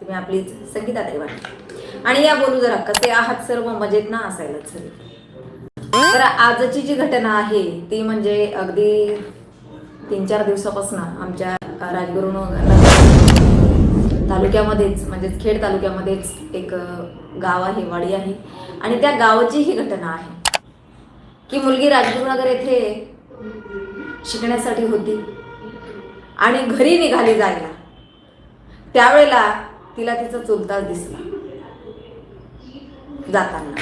तुम्ही आपली संगीता दैवाणी आणि या बोलू जरा कसे आहात सर्व? मजेत ना असायलाच हवे तर आजची जी घटना आहे ती म्हणजे अगदी तीन चार दिवसापासून आमच्या राजगुरू तालुक्यामध्येच म्हणजेच खेड तालुक्यामध्येच एक गाव आहे वाडी आहे. आणि त्या गावाची ही घटना आहे की मुलगी राजगुरुनगर येथे शिकण्यासाठी होती आणि घरी निघाली जायला. त्यावेळेला तिला तिचा चुलता दिसला. जाताना.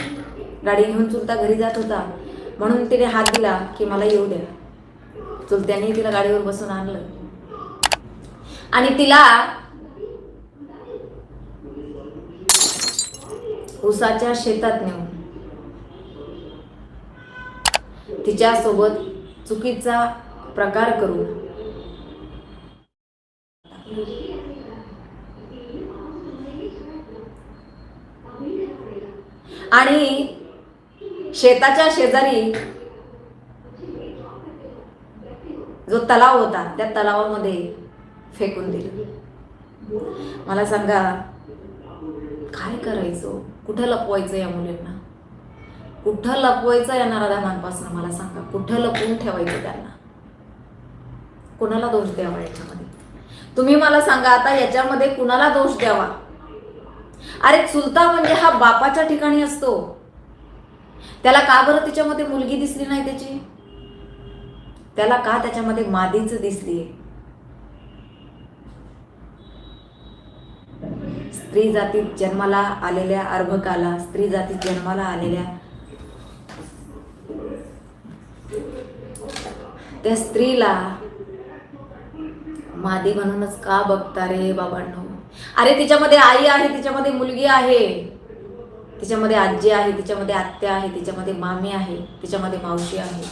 गाडी घेऊन चुलता घरी जात होता. म्हणून तिने हात दिला की मला येऊ द्या चुलत्याने तिला गाडीवर बसून आणलं. आणि तिला उसाच्या शेतात नेऊन तिच्यासोबत चुकीचा प्रकार करून आणि शेताच्या शेजारी जो तलाव होता त्या तलावामध्ये फेकून दिलं. मला सांगा काय करायचं? कुठं लपवायचं या मुलींना? कुठं लपवायचं या नराधामांपासून मला सांगा? कुठं लपवून ठेवायचं त्यांना? कुणाला दोष द्यावा याच्यामध्ये? तुम्ही मला सांगा आता याच्यामध्ये कुणाला दोष द्यावा? अरे चुलता म्हणजे हा बापाच्या ठिकाणी असतो. त्याला का बरं तिच्यामध्ये मुलगी दिसली नाही त्याची? त्याला का त्याच्यामध्ये मादीच दिसलीये स्त्री जातीत जन्माला आलेल्या अर्भकाला स्त्री जातीत जन्माला आलेल्या त्या स्त्रीला मादी म्हणूनच का बघता रे बाबांनो? अरे तिच्यामध्ये आई आहे तिच्यामध्ये मुलगी आहे. तिच्यामध्ये आजी आहे तिच्यामध्ये आत्या आहे तिच्यामध्ये मामी आहे तिच्यामध्ये मावशी आहे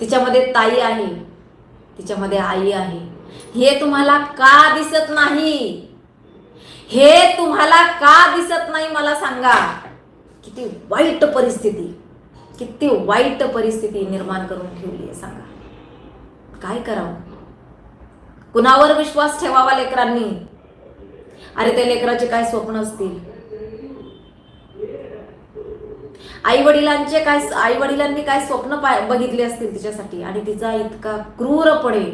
तिच्यामध्ये ताई आहे तिच्यामध्ये आई आहे. हे तुम्हाला का दिसत नाही? हे तुम्हाला का दिसत नाही मला सांगा. किती वाईट परिस्थिती किती वाईट परिस्थिती निर्माण करून ठेवली आहे सांगा. काय करावं? कुणावर विश्वास ठेवावा लेकरांनी? अरे त्या लेकराचे काय स्वप्न असतील? आई वडिलांचे काय आई वडिलांनी काय स्वप्न बघितले असतील तिच्यासाठी? आणि तिचा इतका क्रूरपणे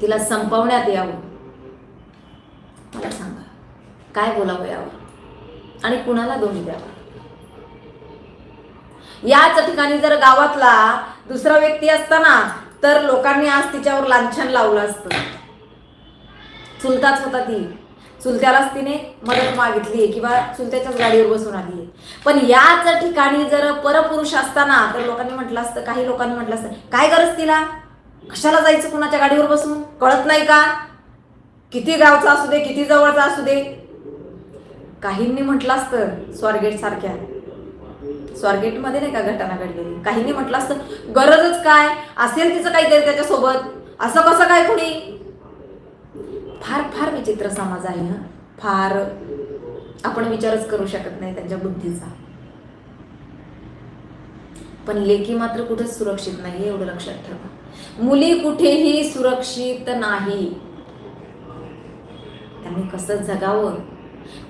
तिला संपवण्यात यावं. मला सांगा काय बोलावं यावर? आणि कुणाला दोन्ही द्यावा? याच ठिकाणी जर गावातला दुसरा व्यक्ती असताना तर लोकांनी आज तिच्यावर लांछन लावलं असतं. चुलताच होता ती. चुलत्यालाच तिने मदत मागितली किंवा चुलत्याच्याच गाडीवर बसून आली आहे. पण याच ठिकाणी जर परपुरुष असताना तर लोकांनी म्हटलं असतं काही लोकांनी म्हटलं असतं काय गरज तिला? कशाला जायचं कुणाच्या गाडीवर बसून? कळत नाही का? किती गावचा असू दे किती जवळचा असू दे. काहींनी म्हटलं असतं स्वारगेट सारख्या. स्वारगेटमध्ये नाही का घटना घडलेली? काहींनी म्हटलं असतं गरजच काय? असेल तिचं काहीतरी त्याच्यासोबत. असं कसं काय कुणी फार फार विचित्र समाज आहे ना. फार आपण विचारच करू शकत नाही त्यांच्या बुद्धीचा. पण लेखी मात्र कुठेच सुरक्षित नाही एवढं लक्षात ठेवा. मुली कुठेही सुरक्षित नाही. त्यांनी कसं जगावं?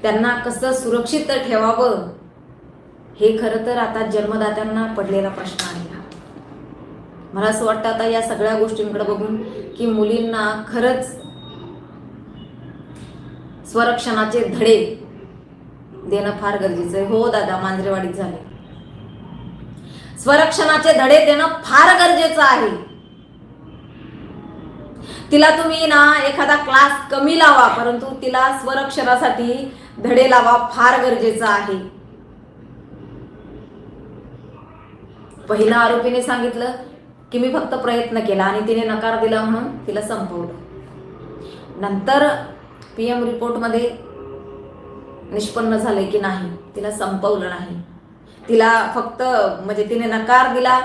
त्यांना कसं सुरक्षित ठेवावं? हे खरं तर आता जन्मदात्यांना पडलेला प्रश्न आहे मला असं वाटतं आता या सगळ्या गोष्टींकडे बघून की मुलींना खरंच स्वरक्षणाचे धडे देणं फार गरजेचं आहे. हो दादा मांजरेवाडीत झाले. स्वरक्षणाचे धडे देणं फार गरजेचं आहे. तिला तुम्ही ना एखादा क्लास कमी लावा परंतु तिला स्वरक्षणासाठी धडे लावा फार गरजेचं आहे. पहिला आरोपीने सांगितलं की मी फक्त प्रयत्न केला आणि तिने नकार दिला म्हणून तिला संपवलं. नंतर पी एम रिपोर्टमध्ये निष्पन्न झाले की नाही तिला संपवलं नाही. तिला फक्त म्हणजे तिने नकार दिला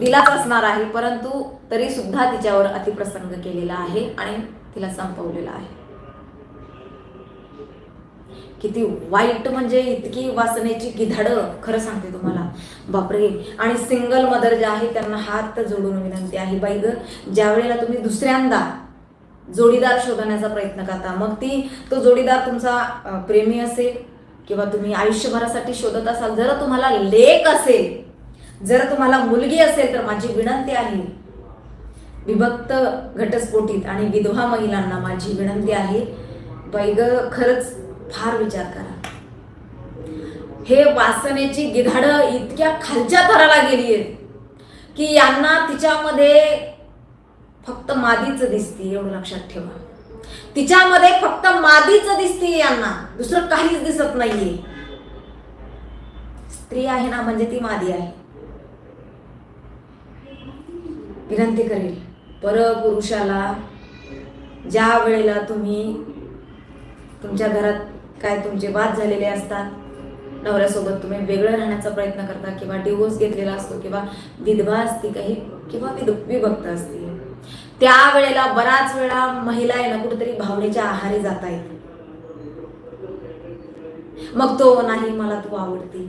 दिलाच असणार आहे परंतु तरी सुद्धा तिच्यावर अतिप्रसंग केलेला आहे आणि तिला संपवलेला आहे. किती वाईट म्हणजे इतकी वासनेची गिधाडं खरं सांगते तुम्हाला. बापरे. आणि सिंगल मदर ज्या आहे त्यांना हात जोडून विनंती आहे बाई ग ज्या वेळेला तुम्ही दुसऱ्यांदा जोडीदार शोधण्याचा प्रयत्न करता. मग ती तो जोडीदार तुमचा प्रेमी असेल किंवा तुम्ही आयुष्यभरासाठी शोधत असाल जर तुम्हाला लेख असेल जर तुम्हाला मुलगी असेल तर माझी विनंती आहे विभक्त घटस्फोटीत आणि विधवा महिलांना माझी विनंती आहे बैग खरंच फार विचार करा. हे वासनेची गिधाडं इतक्या खालच्या थराला गेली आहेत की यांना तिच्यामध्ये फक्त मादीच दिसते एवढं लक्षात ठेवा. तिच्यामध्ये फक्त मादीच दिसते यांना. दुसरं काहीच दिसत नाहीये. स्त्री आहे ना म्हणजे ती मादी आहे. विनंती करेल परपुरुषाला ज्या वेळेला तुम्ही तुमच्या घरात काय तुमचे वाद झालेले असतात नवऱ्यासोबत तुम्ही वेगळं राहण्याचा प्रयत्न करता किंवा डिवोर्स घेतलेला असतो किंवा विधवा असती काही किंवा विभक्त असते त्यावेळेला बराच वेळा महिला आहे ना कुठेतरी भावनेच्या आहारी जाता येते. मग तो नाही मला तू आवडते.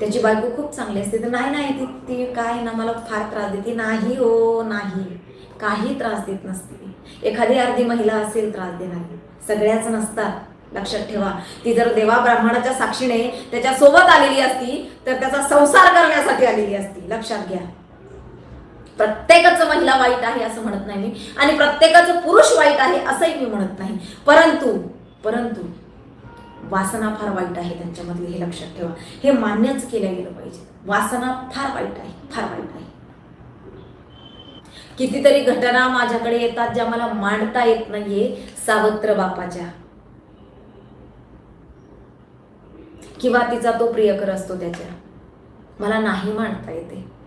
त्याची बायको खूप चांगली असते. तर नाही नाही ती ती काय ना मला फार त्रास देते. नाही हो नाही. काही त्रास देत नसते. एखादी अर्धी महिला असेल त्रास देणारी. सगळ्याच नसतात. लक्षात ठेवा. ती जर देवा ब्राह्मणाच्या साक्षीने त्याच्यासोबत आलेली असती तर त्याचा संसार करण्यासाठी आलेली असती. लक्षात घ्या. प्रत्येकाचं महिला वाईट आहे असं म्हणत नाही मी. आणि प्रत्येकाचं पुरुष वाईट आहे असंही मी म्हणत नाही. परंतु परंतु वासना फार वाईट आहे त्यांच्यामधली हे लक्षात ठेवा. हे मान्यच केलं गेलं पाहिजे. वासना फार वाईट आहे फार वाईट आहे. कितीतरी घटना माझ्याकडे येतात ज्या मला मांडता येत नाहीये सावत्र बापाच्या. किंवा तिचा तो प्रियकर असतो त्याच्या. मला नाही मांडता येते.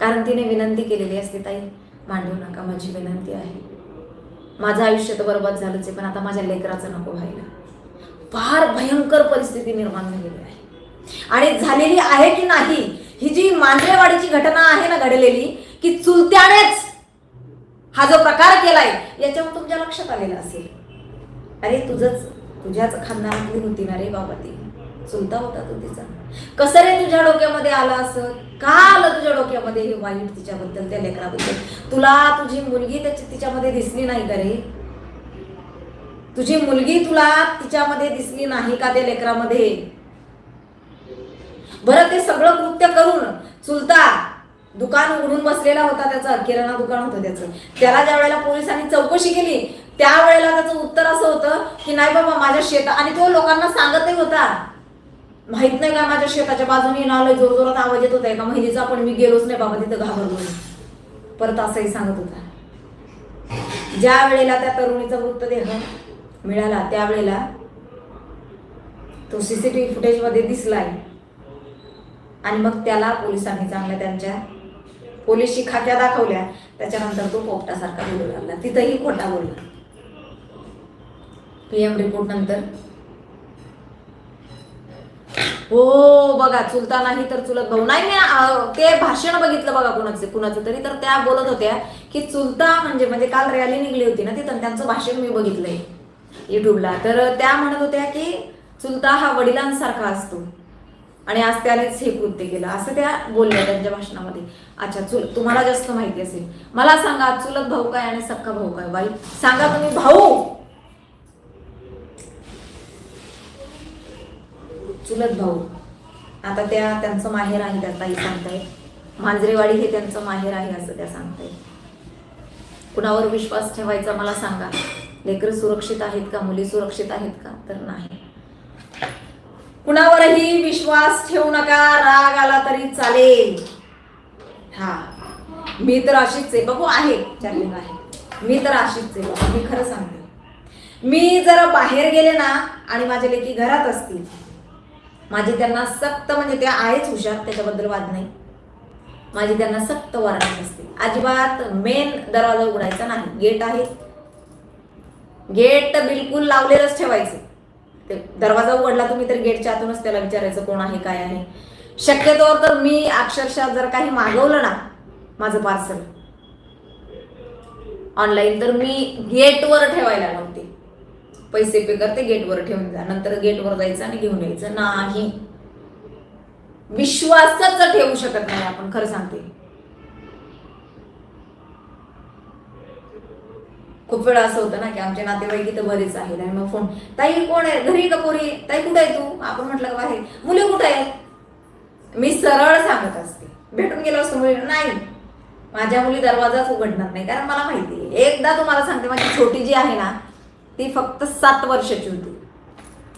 कारण तिने विनंती केलेली असते ताई मांडू नका माझी विनंती आहे. माझं आयुष्य तर बरबाद झालंच आहे पण आता माझ्या लेकराचं नको व्हायला. फार भयंकर परिस्थिती निर्माण झालेली आहे. आणि झालेली आहे की नाही ही जी मांजरेवाडीची घटना आहे ना घडलेली की चुलत्यानेच हा जो प्रकार केलाय याच्यावर तुमच्या लक्षात आलेला असेल. अरे तुझंच तुझ्याच खानदानातली होती ना रे बाबा ती. चुलता होता तो तिचा. कसं रे तुझ्या डोक्यामध्ये आलं असं? का आलं तुझ्या डोक्यामध्ये हे वाईट तिच्याबद्दल त्या लेकराबद्दल? तुला तुझी मुलगी त्याची तिच्यामध्ये दिसली नाही का रे? तुझी मुलगी तुला तिच्यामध्ये दिसली नाही का त्या लेकरामध्ये? बरं ते सगळं कृत्य करून चुलता दुकान उघडून बसलेला होता त्याचं किराणा दुकान होतं त्याचं. त्याला ज्या वेळेला पोलिसांनी चौकशी केली त्यावेळेला त्याचं उत्तर असं होतं की नाही बाबा माझ्या शेता आणि तो लोकांना सांगतही होता. माहीत नाही का माझ्या शेताच्या बाजूने नालोय जोर जोरात आवाज येत होता एका महिलेचा पण मी गेलोच नाही बाबा तिथं घाबरलो परत असंही सांगत होता. ज्या वेळेला त्या तरुणीचा मृतदेह मिळाला त्यावेळेला तो सीसीटीव्ही फुटेजमध्ये दिसलाय. आणि मग त्याला पोलिसांनी चांगल्या त्यांच्या पोलिसची खाक्या दाखवल्या. त्याच्यानंतर तो पोपटासारखा बोलू लागला. तिथंही खोटा बोलला. पीएम रिपोर्ट नंतर हो बघा चुलता नाही तर चुलत भाऊ. नाही मी ते भाषण बघितलं बघा कुणाचं कुणाचं तरी. तर त्या बोलत होत्या की चुलता म्हणजे म्हणजे काल रॅली निघली होती ना तिथं त्यांचं भाषण मी बघितलंय युट्यूबला तर त्या म्हणत होत्या की चुलता हा वडिलांसारखा असतो. आणि आज त्यानेच हे कृत्य केलं. असं त्या बोलल्या त्यांच्या भाषणामध्ये. अच्छा चुल तुम्हाला जास्त माहिती असेल. मला सांगा चुलत भाऊ काय आणि सक्का भाऊ काय? बाई सांगा तुम्ही भाऊ! चुलत भाऊ. आता त्या त्यांचं माहेर आहे त्या ताई सांगतायत. मांजरेवाडी हे त्यांचं माहेर आहे असं त्या सांगतायत. कुणावर विश्वास ठेवायचा मला सांगा. लेकरं सुरक्षित आहेत का? मुली सुरक्षित आहेत का? तर नाही. कुणावरही विश्वास ठेवू नका. राग आला तरी चालेल. हा. मी तर अशीच आहे. बघू आहे. चालेल आहे मी तर अशीच आहे. मी खरं सांगते. मी जर बाहेर गेले ना आणि माझे लेकी घरात असतील माझी त्यांना सक्त म्हणजे ते आहेच हुशार त्याच्याबद्दल वाद नाही. माझी त्यांना सक्त वॉरंटी असते. अजिबात मेन दरवाजा उघडायचा नाही. गेट आहे. गेट बिलकुल लावलेलंच ठेवायचं. ते दरवाजा उघडला तुम्ही तर गेटच्या आतूनच त्याला विचारायचं कोण आहे काय आहे. शक्यतोवर तर मी अक्षरशः जर काही मागवलं ना माझं पार्सल ऑनलाईन तर मी गेटवर ठेवायला लागलो. पैसे पे करते गेटवर ठेवून जा. नंतर गेटवर जायचं आणि घेऊन यायचं. नाही. विश्वासच ठेवू शकत नाही आपण खरं सांगते. खूप वेळा असं होतं ना की आमचे नातेवाईक इथं बरेच आहेत आणि मग फोन ताई कोण आहे? घरी का पोरी? ताई कुठे आहे तू? आपण म्हटलं का बाहेर. मुली कुठे आहेत? मी सरळ सांगत असते. भेटून गेलो असतो मुली नाही माझ्या मुली दरवाजाच उघडणार नाही कारण मला माहिती आहे. एकदा तुम्हाला सांगते माझी छोटी जी आहे ना ती फक्त सात वर्षाची होती.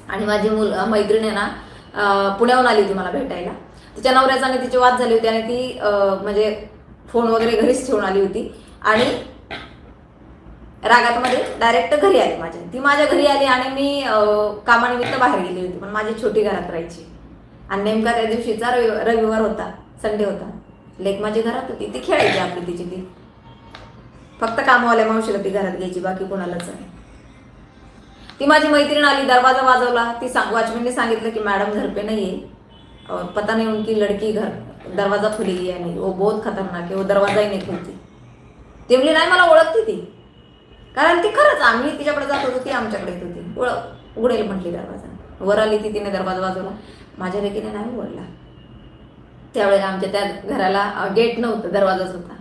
आणि माझी मुल मैत्रीण आहे ना पुण्याहून आली होती मला भेटायला. तिच्या नवऱ्याचा आणि तिची वाद झाली होती आणि ती म्हणजे फोन वगैरे घरीच ठेवून आली होती. आणि रागात मध्ये डायरेक्ट घरी आली माझ्या. ती माझ्या घरी आली आणि मी कामानिमित्त बाहेर गेली होती. पण माझी छोटी घरात राहायची. आणि नेमका त्या दिवशीचा रवि- रविवार होता संडे होता. लेक माझी घरात होती. ती खेळायची आपली तिची ती. फक्त कामवाल्या मावशीला ती घरात घ्यायची बाकी कोणालाच नाही. ती माझी मैत्रीण आली दरवाजा वाजवला. ती सांग वॉचमॅनने सांगितलं की मॅडम घर पे नहीं है और पता नहीं उनकी लड़की घर दरवाजा खुली आणि नहीं वो बहुत खतरनाक है वो दरवाजा ही खुलती. ती म्हणली नाही मला ओळखती ती. कारण ती खरंच आम्ही तिच्याकडे जात होतो ती आमच्याकडे येत होती. ओळख उघडेल म्हटली दरवाजा. वर आली ती तिने दरवाजा वाजवला. माझ्या रेकीने नाही उघडला. त्यावेळेला आमच्या त्या घराला गेट नव्हतं दरवाजाच होता.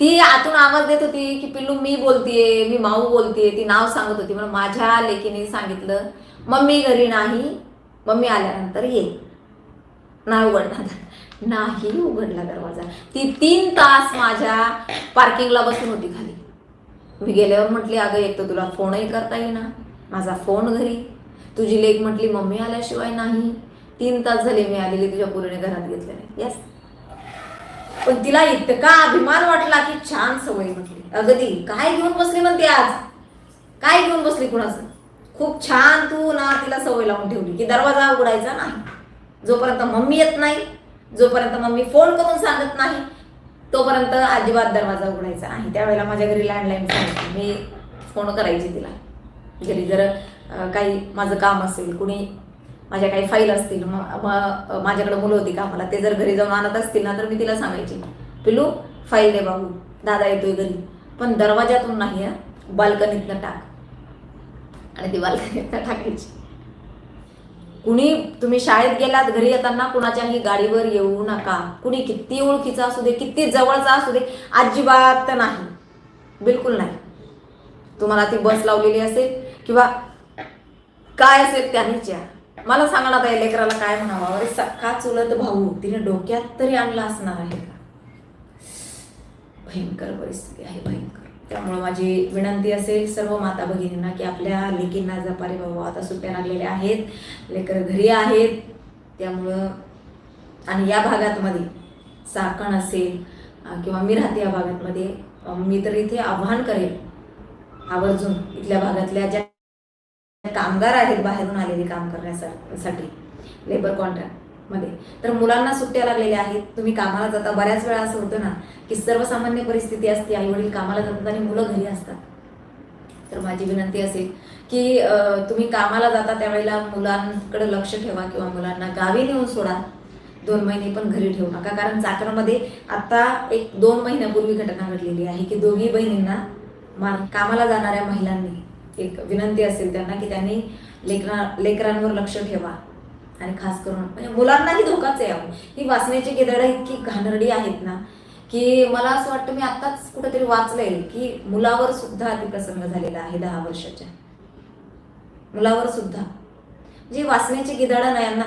ती आतून आवाज देत होती की पिल्लू मी बोलतीये मी माऊ बोलतीये. ती नाव सांगत होती. म्हणून माझ्या लेकीने सांगितलं मम्मी घरी नाही. मम्मी आल्यानंतर ये. नाही उघडणार. नाही उघडला दरवाजा. ती तीन तास माझ्या पार्किंगला बसून होती खाली. मी गेल्यावर म्हटली अगं एक तर तुला फोनही करता येईना. माझा फोन घरी. तुझी लेक म्हटली मम्मी आल्याशिवाय नाही. तीन तास झाले मी आलेली तुझ्या पुरीने घरात घेतले नाही. येस पण तिला इतका अभिमान वाटला की छान सवय म्हटली. अगदी काय घेऊन बसली म्हणते आज? काय घेऊन बसली कुणाचं? खूप छान तू ना तिला सवय लावून ठेवली की दरवाजा उघडायचा नाही. जोपर्यंत मम्मी येत नाही जोपर्यंत मम्मी फोन करून सांगत नाही तोपर्यंत अजिबात दरवाजा उघडायचा नाही. त्यावेळेला माझ्या घरी लँडलाईन सांगितली मी फोन करायची तिला. घरी जर काही माझं काम असेल कुणी माझ्या काही फाईल असतील मग माझ्याकडे मुलं होती का मला ते जर घरी जाऊन आणत असतील ना तर मी तिला सांगायची पिलू फाईल दे बाबू दादा येतोय घरी. पण दरवाजातून नाही हा बाल्कनीतनं टाक. आणि ती बाल्कनीतनं टाकायची. कुणी तुम्ही शाळेत गेलात घरी येताना कुणाच्याही गाडीवर येऊ नका. कुणी किती ओळखीचा असू दे किती जवळचा असू दे अजिबात नाही. बिलकुल नाही. तुम्हाला ती बस लावलेली असेल किंवा काय असेल त्यानेच या. मला सांगा ना त्या लेकराला काय म्हणावं? अरे सख्खा चुलत भाऊ तिने डोक्यात तरी आणला असणार आहे का? भयंकर परिस्थिती आहे भयंकर. त्यामुळे माझी विनंती असेल सर्व माता भगिनींना की आपल्या लेकींना जपारे बाबा आता सुट्ट्या लागलेल्या आहेत लेकर घरी आहेत त्यामुळं आणि या भागातमध्ये साकण असेल किंवा मी राहते या भागातमध्ये मध्ये मी तर इथे आव्हान करेल आवर्जून इथल्या भागातल्या ज्या कामगार आहेत बाहेरून आलेले काम करण्यासाठी लेबर कॉन्ट्रॅक्टमध्ये. तर मुलांना सुट्ट्या लागलेल्या आहेत तुम्ही कामाला जाता. बऱ्याच वेळा असं होतं ना की सर्वसामान्य परिस्थिती असते आई वडील कामाला जातात आणि मुलं घरी असतात. तर माझी विनंती असेल की तुम्ही कामाला जाता त्यावेळेला मुलांकडे लक्ष ठेवा किंवा मुलांना गावी नेऊन सोडा. दोन महिने पण घरी ठेवू नका. कारण चाकणमध्ये आता एक दोन महिन्यापूर्वी घटना घडलेली आहे की दोघी बहिणींना मार कामाला जाणाऱ्या महिलांनी एक विनंती असेल त्यांना की त्यांनी लेकरा लेकरांवर लक्ष ठेवा. आणि खास करून म्हणजे मुलांनाही धोकाच आहे अहो. ही वाचण्याची गिदडं इतकी घाणरडी आहेत ना की मला असं वाटतं मी आत्ताच कुठेतरी वाचलंय की मुलावर सुद्धा अतिप्रसंग झालेला आहे दहा वर्षाच्या. मुलावर सुद्धा. म्हणजे जी वाचण्याची गिदडं ना यांना.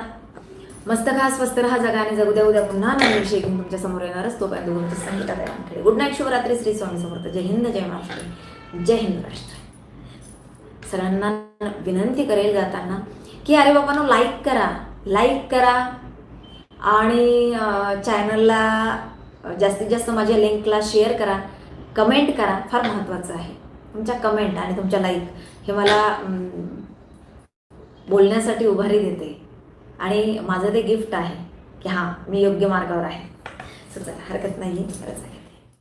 मस्त खा स्वस्त राहा जगा आणि जगू द्या उद्या पुन्हा नवीन विषय घेऊन तुमच्यासमोर येणारच तोपर्यंत काय संगीता दयावानकडे गुड नाईट शुभरात्री श्री स्वामी समर्थ. जय हिंद जय महाराष्ट्र. जय हिंद राष्ट्र सरांना विनंती करेल जाताना की अरे बाबांनो लाईक करा. लाईक करा. आणि चॅनलला जास्तीत जास्त माझ्या लिंकला शेअर करा. कमेंट करा. फार महत्त्वाचं आहे. तुमच्या कमेंट आणि तुमच्या लाईक हे मला बोलण्यासाठी उभारी देते. आणि माझं ते गिफ्ट आहे की हां मी योग्य मार्गावर आहे. सो चला हरकत नाही खरंच आहे.